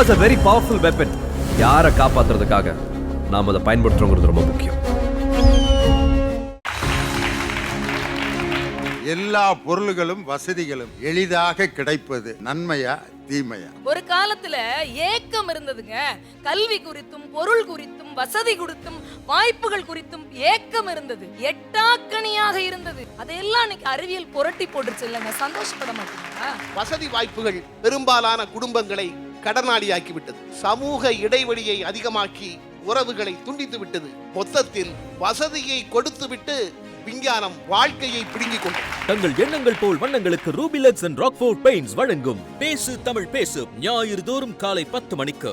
Is a very powerful weapon யாரை காப்பாத்துறதுக்காக நாம் அதை பயன்படுத்துறோங்கிறது ரொம்ப முக்கியம். எல்லா பொருள்களும் வசதிகளும் எளிதாக கிடைப்பது நன்மையா தீமையா? ஒரு காலத்துல ஏக்கம் இருந்ததுங்க. கல்வி குறித்தும் பொருள் குறித்தும் வசதி குறித்தும் வாய்ப்புகள் குறித்தும் ஏக்கம் இருந்தது. எட்டாக்கணியாக இருந்தது. அதையெல்லாம் இன்னைக்கு அறிவியல் புரட்டி போட்டுருச்சு இல்லைங்க. சந்தோஷப்பட மாட்டீங்களா? வசதி வாய்ப்புகள் பெரும்பாலான குடும்பங்களை கடனாளியாக்கி விட்டது சமூக இடைவெளியை அதிகமாக்கி உறவுகளை துண்டித்து விட்டது. மொத்தத்தில் வசதியை கொடுத்துவிட்டு விஞ்ஞானம் வாழ்க்கையை பிடுங்கிக் கொண்டது. தங்கள் எண்ணங்கள் போல் வண்ணங்களுக்கு ரூபிலக்ஸ் அண்ட் ராக்ஃபோர்ட் பெயிண்ட்ஸ் வழங்கும் பேசு தமிழ் பேசு ஞாயிறு தோறும் காலை பத்து மணிக்கு.